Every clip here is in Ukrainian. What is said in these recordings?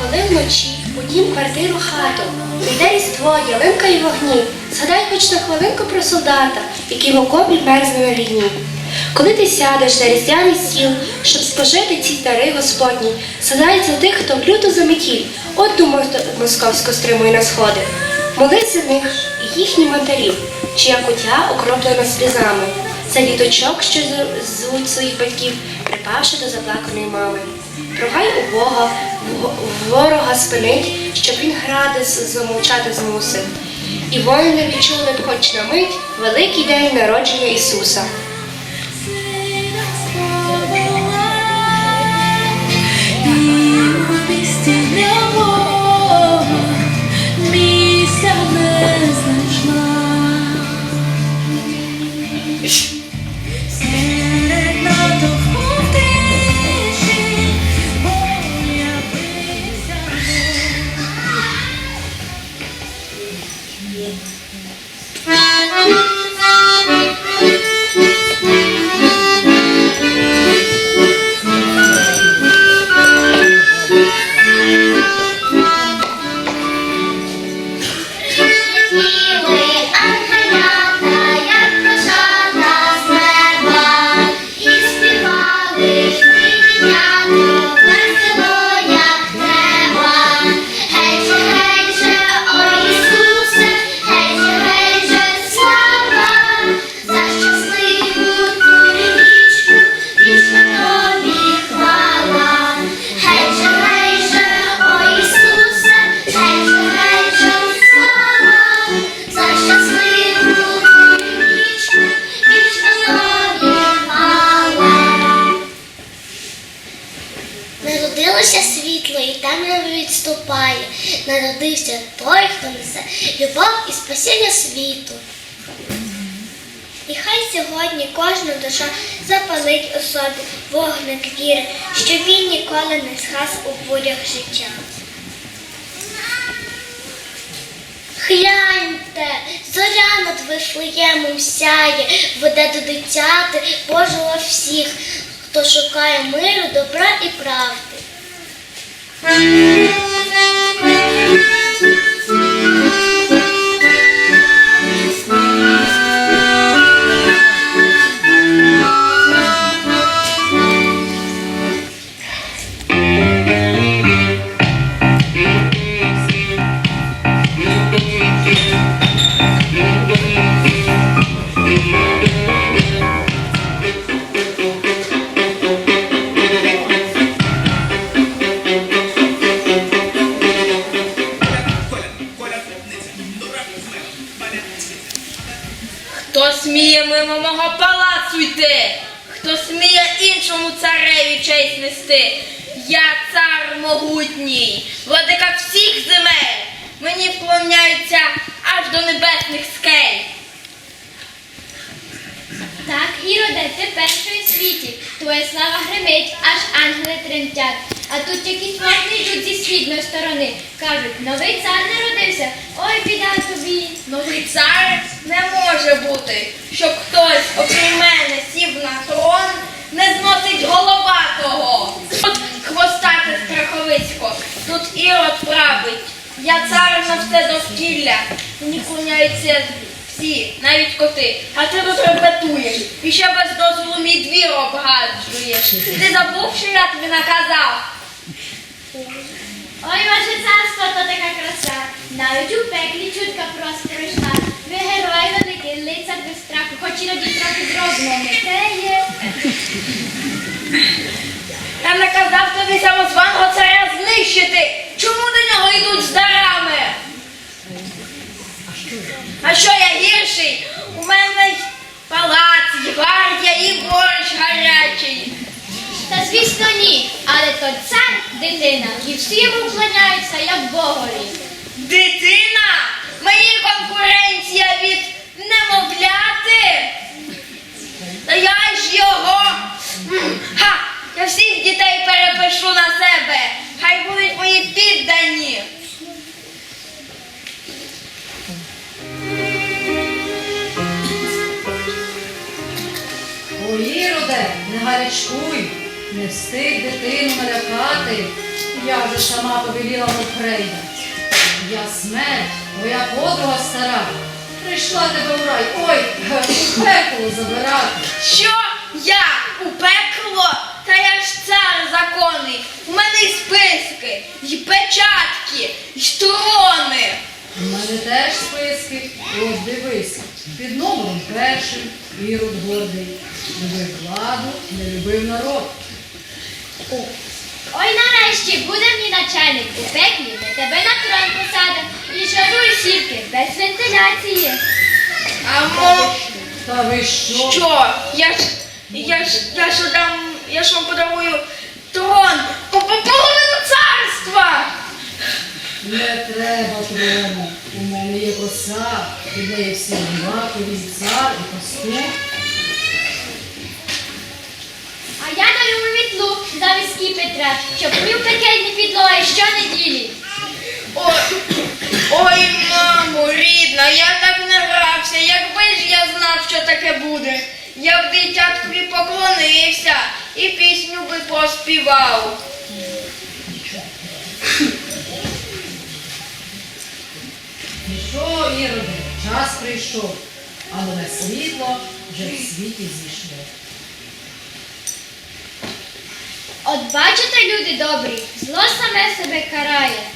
Коли вночі у квартиру, хату прийде різдво, ялинка і вогні, згадай хоч на хвилинку про солдата, який в окопі мерзне на війні. Коли ти сядеш на різдвяний стіл, щоб спожити ці дари Господні, згадай за тих, хто в люту заметіль, от думаю московську стримує на сходи. Молись за них і їхніх матерів, чия кутя окроплена слізами, за діточок, що звуть своїх батьків, припавши до заплаканої мами. Ругай у Бога, ворога спинить, щоб він гради замовчати змусив. І воїни відчули хоч на мить великий день народження Ісуса. Той, хто несе любов і спасіння світу. І хай сьогодні кожна душа запалить у собі вогник віри, що він ніколи не згас у бурях життя. Гляньте, зоря над Вифлеємом сяє, веде до дитяти Божого всіх, хто шукає миру, добра і правди. Гримить, аж ангели тремтять. А тут якісь можні йдуть зі східної сторони. Кажуть, новий цар народився, ой, біда тобі. Новий цар не може бути, щоб хтось, окрім мене, сів на трон, не зносить голова того. Тут хвостате страховисько, тут ірод править. Я цар на все довкілля. Мені клоняються всі, навіть коти. А ти тут репетуєш. І ще без дозволу мій двір обгаджуєш. Ти забув, що я тобі наказав? Ой, ваше царство, то така краса. Навіть у пеклі чутка просто пройшла. Ви герої великі, лицар без страху, хоч іноді трохи зроблено. Те є. Я наказав тобі самозваного царя знищити. Чому до нього йдуть з дарами? А що я гірший? У мене й палац, гвардія, і борщ гарячий. Та звісно ні, але то цар дитина, і всі йому вклоняються, як богові. Дитина? Мені конкуренція від немовляти? Та я ж його. Ха! Я всіх дітей перепишу на себе. Хай будуть мої піддані. Не гарячкуй, не встиг дитину налякати. Я вже сама повеліла в Україну. Я смерть, твоя подруга стара. Прийшла тебе в рай, ой, у пекло забирати. Що? Я у пекло? Та я ж цар законний. У мене й списки, й печатки, й трони. У мене теж списки. Ось дивись. Під номером першим Ірод гордий. Любив владу, не любив народ. Ой, нарешті буде мій начальник у пеклі, ми тебе на трон посадимо і жаруй сірки без вентиляції. А мо Та ви що? що? Я ж я ж я ж дам, я ж вам подарую трон по по- половину царства. Не треба трону. У мене є коса, під нею всі однакові, цар і пастух. Я даю мітлу за візки Петра, щоб мив пекельні підлоги щонеділі. Ой, ой, мамо, рідна, я так не грався. Якби ж я знав, що таке буде, я б дитяткові поклонився і пісню би поспівав. Ну що, час прийшов, а нове світло вже в світі зійшло. Odbačite ljudi dobri, zlo same sebe karaje.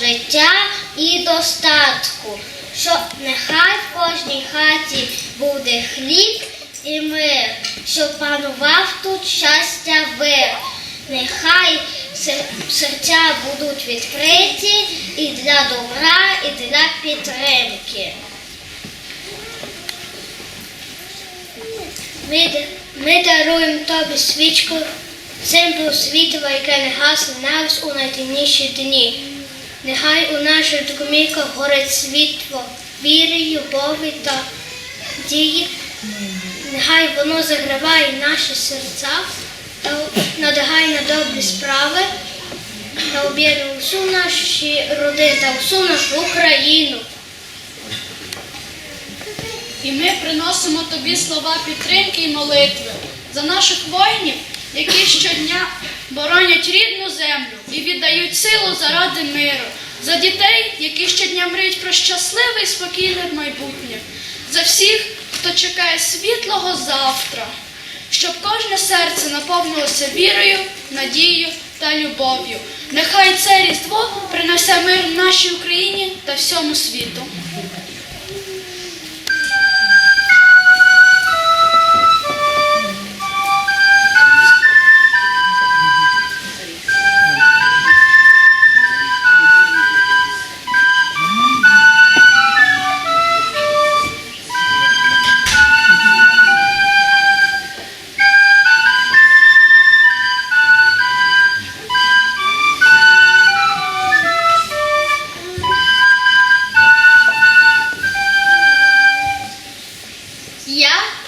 Життя і достатку. Щоб нехай в кожній хаті буде хліб і мир, щоб панував тут щастя вир. Нехай серця будуть відкриті і для добра, і для підтримки. Ми, ми даруємо тобі свічку, символ світла, яке не гасне навіть у найтемніші дні. Нехай у наших домівках горить світло, віри, любові та дії. Нехай воно заграває наші серця та надихає на добрі справи та об'єднує всю наші родини та всю нашу Україну. І ми приносимо тобі слова підтримки і молитви за наших воїнів, які щодня боронять рідну землю і віддають силу заради миру, за дітей, які щодня мріють про щасливе і спокійне майбутнє, за всіх, хто чекає світлого завтра, щоб кожне серце наповнилося вірою, надією та любов'ю. Нехай це різдво принесе мир нашій Україні та всьому світу.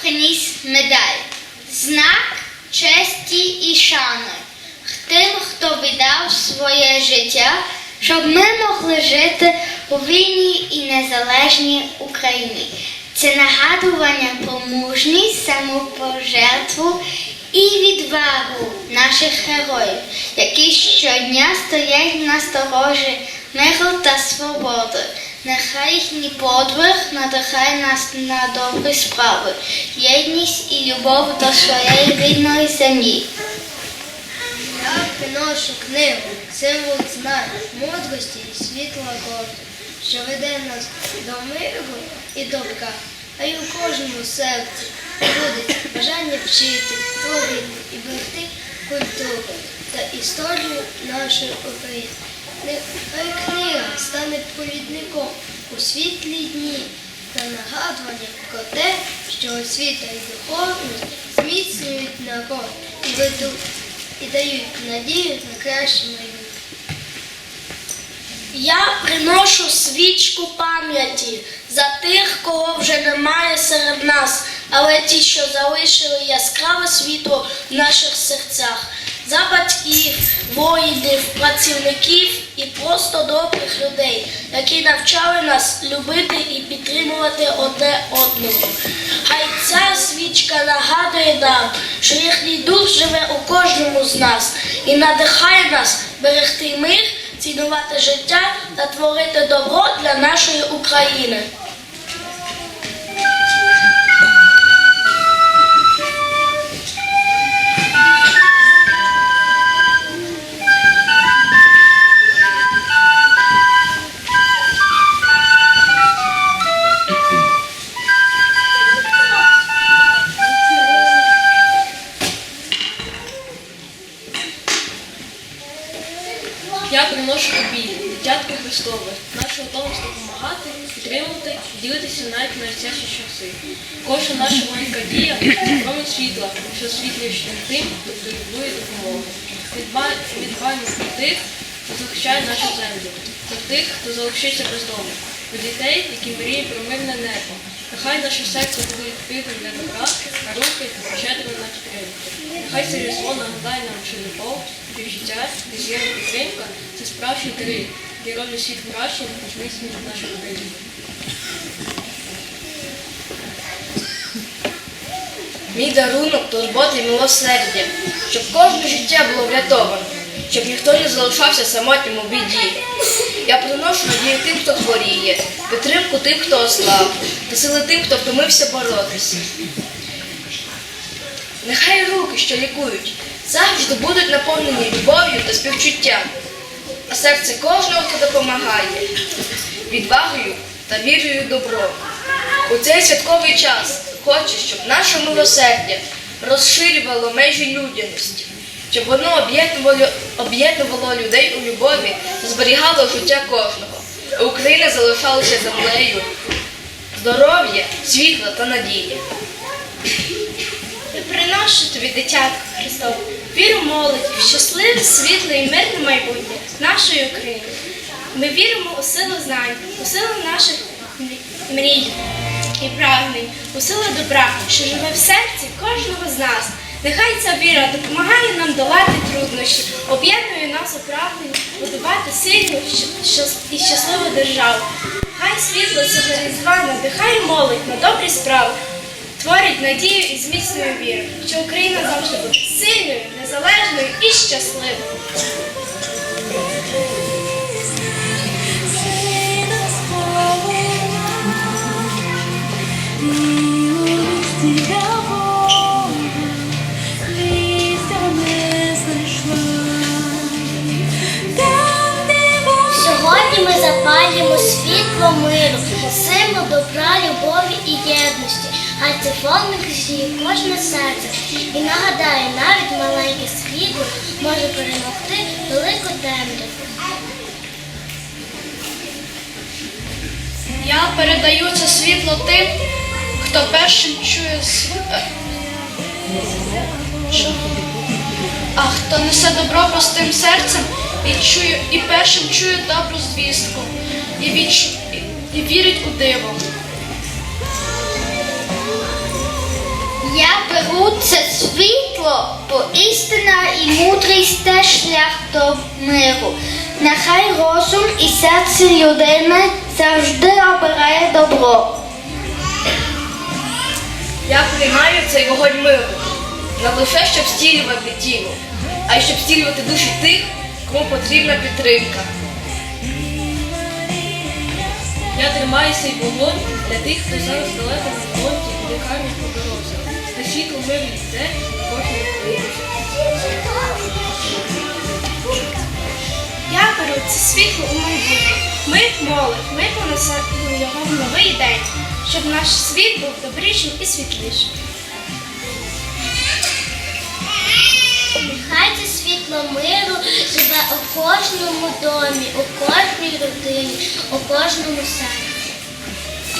Приніс медаль, знак честі і шани тим, хто віддав своє життя, щоб ми могли жити у вільній і незалежній Україні. Це нагадування про мужність, самопожертву і відвагу наших героїв, які щодня стоять на сторожі миру та свободи. Нехай їхній подвиг надихає нас на добрі справи, єдність і любов до своєї рідної землі. Я приношу книгу, символ знань, мудрості і світла горду, що веде нас до миру і добра, а й у кожному серці буде бажання вчити, творити і берегти культуру та історію нашої України. Книга стане провідником у світлі дні та нагадуванням про те, що освіта і духовність зміцнюють народ і ведуть і дають надію на краще майбутнє. Я приношу свічку пам'яті за тих, кого вже немає серед нас, але ті, що залишили яскраве світло в наших серцях, за батьків, воїнів, працівників і просто добрих людей, які навчали нас любити і підтримувати одне одного. Хай ця свічка нагадує нам, що їхній дух живе у кожному з нас і надихає нас берегти мир цінувати життя та творити добро для нашої України. Я приношу тобі, Христове, нашу готовність допомагати, підтримувати ділитися навіть на найцяжчі часи. Кожна наша маленька дія промінь світла, що освітлює шлях тим, хто потребує допомоги. Відбаємо про тих, хто захищає нашу землю, про тих, хто залишився без дому, про дітей, які мріють про мирне небо. Нехай наше серце буде відкритим для добра, а руки щедро на підтримку. Нехай це нагадає нам, що любов, візія і підтримка це справжній крик, який роблять світ кращим, ніж нашої країни. Мій дарунок турботи і милосердя, щоб кожне життя було врятовано, щоб ніхто не залишався самотнім у біді. Я приношу надію тим, хто хворіє, підтримку тим, хто ослаб, та сили тим, хто втомився боротися. Нехай руки, що лікують, завжди будуть наповнені любов'ю та співчуттям, а серце кожного, хто допомагає, відвагою та вірою в добро. У цей святковий час хочу, щоб наше милосердя розширювало межі людяності, щоб воно об'єднувало, об'єднувало людей у любові та зберігало життя кожного. А Україна залишалася землею, здоров'я, світла та надія. Приношу тобі, дитятко Христове, віру молоді, щасливе, світле і мирне майбутнє нашої України. Ми віримо у силу знань, у силу наших мрій і прагнень, у силу добра, що живе в серці кожного з нас. Нехай ця віра допомагає нам долати труднощі, об'єднує нас у прагненні будувати сильну і щасливу державу. Хай світло цього різдва надихає молодь на добрі справи, творить надію і зміцнює віру, що Україна завжди буде сильною, незалежною і щасливою. Сьогодні ми запалюємо світло миру, символ добра, любові і єдності. Хай цей вогник зігріє кожне серце і нагадає, навіть маленьке світло може перемогти велику темряву. Я передаю це світло тим, хто першим чує с- що? А хто несе добро простим серцем і чує, і першим чує добру звістку, і, відч, і, і вірить у диво. Я беру це світло, бо істина і мудрість теж шлях до миру. Нехай розум і серце людини завжди обирає добро. Я приймаю цей вогонь миру. не лише щоб стілювати тіло, а й щоб стілювати душі тих, кому потрібна підтримка. Я тримаю свій вогонь для тих, хто зараз далеко на фронті і лікарні поборовся. Та світло мир йде кожен українець. Я беру це світло у майбутнє. Ми молодь, ми понесемо його в новий день, щоб наш світ був добрішим і світлішим. Нехай це світло миру живе у кожному домі, у кожній родині, у кожному серці.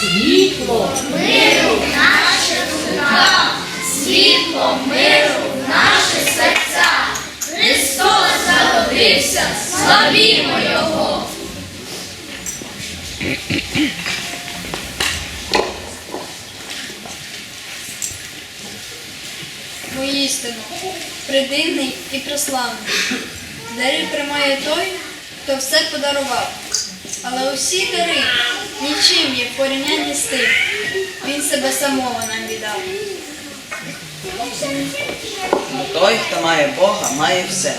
Світло. Миру в наших руках, світло миру в наших серцях. Христос народився, славімо Його! Воістину, придивний і прославний. Дари приймає той, хто все подарував. Але усі дари нічим є в порівнянні з тим. Він себе самого нам віддав. Той, хто має Бога, має все,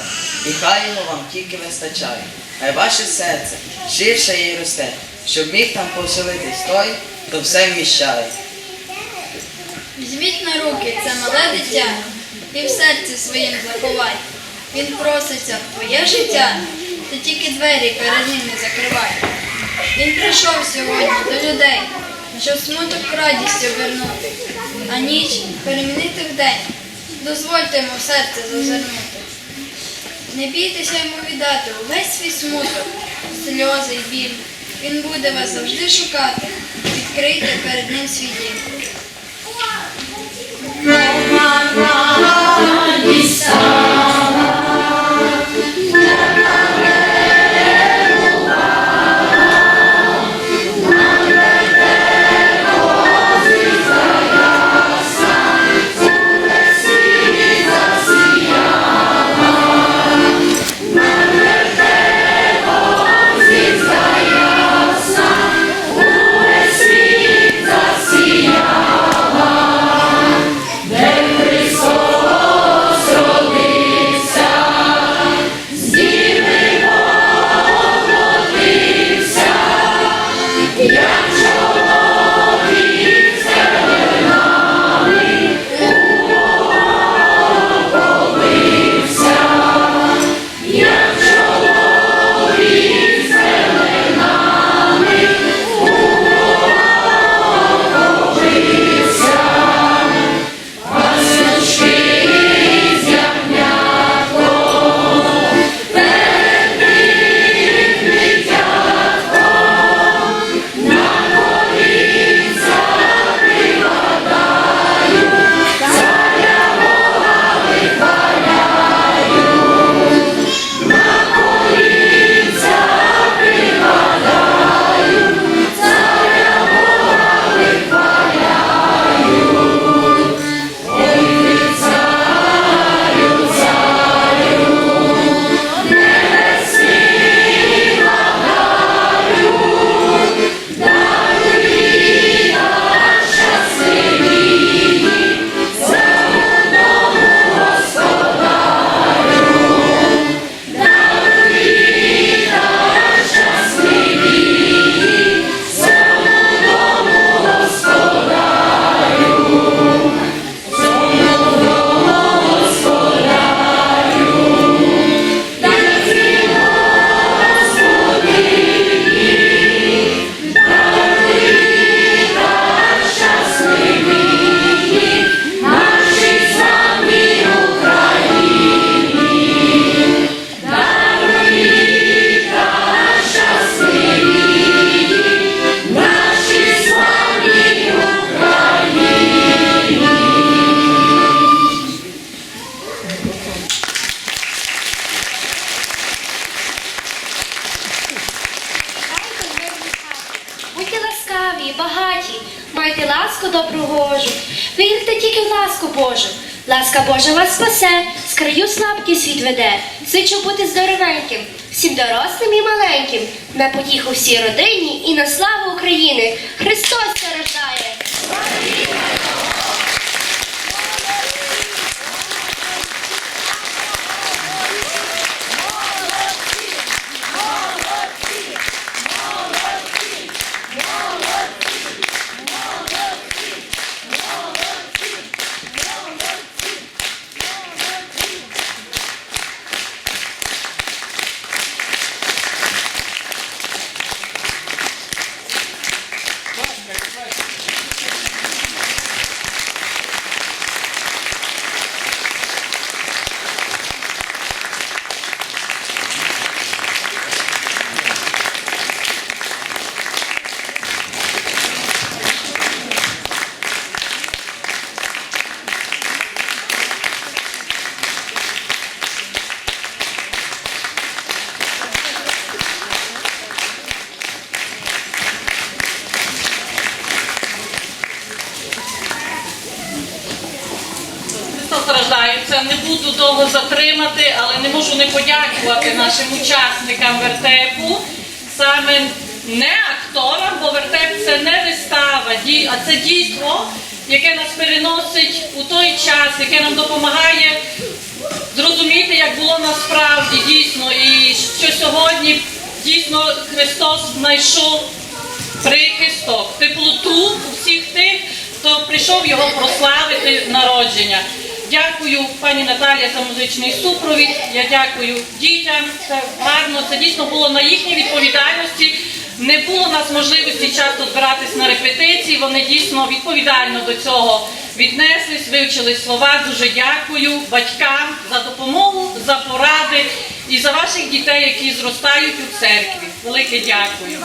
і хай його вам тільки вистачає. Хай ваше серце ширше їй росте, щоб міг там поселитись той, хто все вміщає. Візьміть на руки це мале дитя і в серці своїм заховай. Він проситься в твоє життя, ти тільки двері перед ним не закривай. Він прийшов сьогодні до людей, щоб смуток в радість обернути, а ніч перемінити в день. Дозвольте йому серце зазирнути. Не бійтеся йому віддати увесь свій смуток, сльози й біль. Він буде вас завжди шукати. Відкрийте перед ним свій дім. Всій родині і на славу України. Христос це рождає! повертаються. Не буду довго затримати, але не можу не подякувати нашим учасникам вертепу. Саме не акторам, бо вертеп це не вистава, а це дійство, яке нас переносить у той час, яке нам допомагає зрозуміти, як було насправді дійсно, і що сьогодні дійсно Христос знайшов прихисток, теплоту у всіх тих, хто прийшов його прославити народження. Дякую пані Наталія за музичний супровід. Я дякую дітям. Це гарно. Це дійсно було на їхній відповідальності. Не було у нас можливості часто збиратись на репетиції. Вони дійсно відповідально до цього віднеслись, вивчили слова. Дуже дякую батькам за допомогу, за поради і за ваших дітей, які зростають у церкві. Велике дякую.